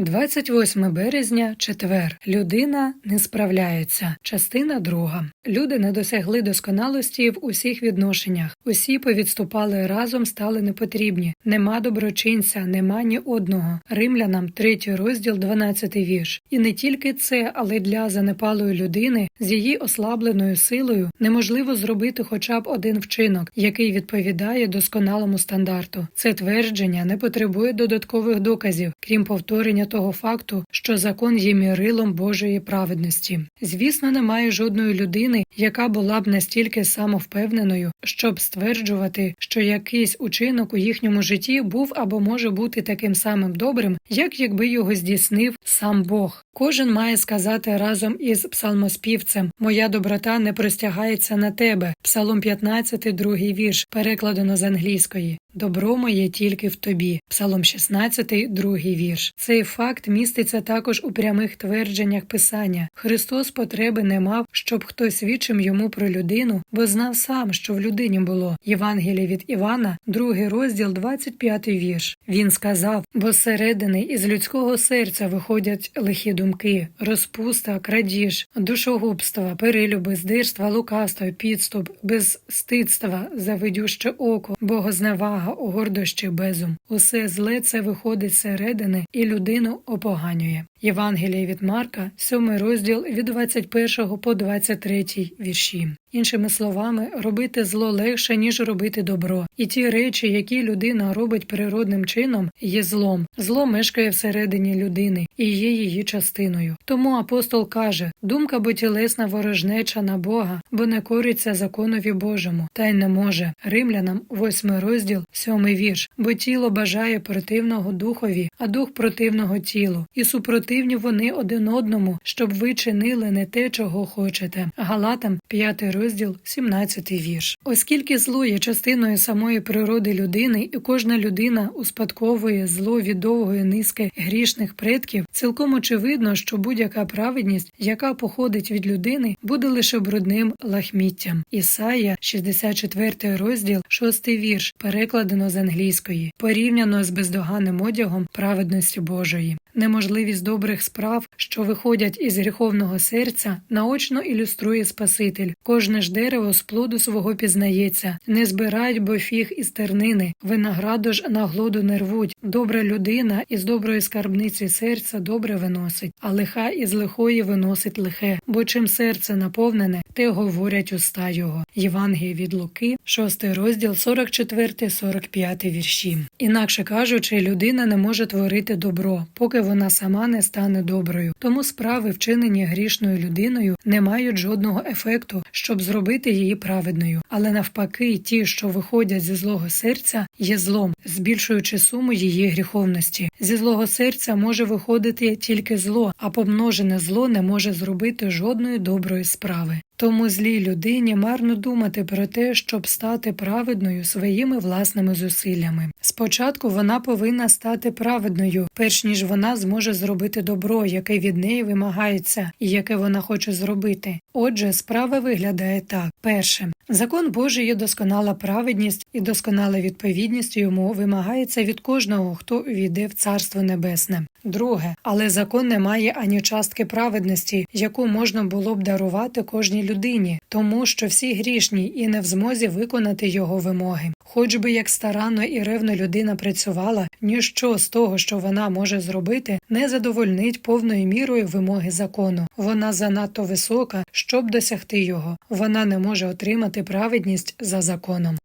28 березня, четвер. Людина не справляється. Частина друга. Люди не досягли досконалості в усіх відношеннях. Усі повідступали разом, стали непотрібні. Нема доброчинця, нема ні одного. Римлянам, третій розділ, 12 вірш. І не тільки це, але для занепалої людини з її ослабленою силою неможливо зробити хоча б один вчинок, який відповідає досконалому стандарту. Це твердження не потребує додаткових доказів, крім повторення того факту, що закон є мірилом Божої праведності. Звісно, немає жодної людини, яка була б настільки самовпевненою, щоб стверджувати, що якийсь учинок у їхньому житті був або може бути таким самим добрим, як якби його здійснив сам Бог. Кожен має сказати разом із псалмоспівцем Моя доброта не простягається на тебе. Псалом 15, другий вірш, перекладено з англійської. Добро моє тільки в тобі. Псалом 16, другий вірш. Цей факт міститься також у прямих твердженнях Писання. Христос потреби не мав, щоб хтось свідчив йому про людину, бо знав сам, що в людині було. Євангеліє від Івана, другий розділ, 25 вірш. Він сказав: бо зсередини із людського серця виходять лихі думки, розпуста, крадіж, душогубства, перелюби, здирства, лукавство, підступ, безстидства, завидюще око, богозневага, гордощі, безум. Усе зле це виходить зсередини і людину опоганює. Євангеліє від Марка, 7 розділ від 21 по 23 вірші. Іншими словами, робити зло легше, ніж робити добро. І ті речі, які людина робить природним чином, є злом. Зло мешкає всередині людини і є її частиною. Тому апостол каже: думка бо тілесна ворожнеча на Бога, бо не кориться законові Божому, та й не може. Римлянам, 8 розділ, 7 вірш, бо тіло бажає противного духові, а дух противного тілу, і супротивні вони один одному, щоб ви чинили не те, чого хочете. Галатам, 5 розділ, 17 вірш. Оскільки зло є частиною самої природи людини, і кожна людина успадковує зло від довгої низки грішних предків, цілком очевидно, що будь-яка праведність, яка походить від людини, буде лише брудним лахміттям. Ісая, 64 розділ, 6 вірш, перекладено з англійської, порівняно з бездоганним одягом праведності Божої. Неможливість добрих справ, що виходять із гріховного серця, наочно ілюструє Спаситель. Кожне ж дерево з плоду свого пізнається, не збирають бо фіг із тернини, винограду ж на глоду не рвуть. Добра людина із доброї скарбниці серця добре виносить, а лиха із лихої виносить лихе, бо чим серце наповнене, те говорять уста його. Євангеліє від Луки, 6 розділ, 44-45 вірші. Інакше кажучи, людина не може творити добро, поки вона сама не стане доброю. Тому справи, вчинені грішною людиною, не мають жодного ефекту, щоб зробити її праведною. Але навпаки, ті, що виходять зі злого серця, є злом, збільшуючи суму її гріховності. Зі злого серця може виходити тільки зло, а помножене зло не може зробити жодної доброї справи. Тому злій людині марно думати про те, щоб стати праведною своїми власними зусиллями. Спочатку вона повинна стати праведною, перш ніж вона зможе зробити добро, яке від неї вимагається, і яке вона хоче зробити. Отже, справа виглядає так: перше, закон Божий є досконала праведність і досконала відповідність йому вимагається від кожного, хто увійде в царство небесне. Друге, але закон не має ані частки праведності, яку можна було б дарувати кожній людині, тому що всі грішні і не в змозі виконати його вимоги. Хоч би як старанно і ревно людина працювала, ніщо з того, що вона може зробити, не задовольнить повною мірою вимоги закону. Вона занадто висока, щоб досягти його. Вона не може отримати праведність за законом.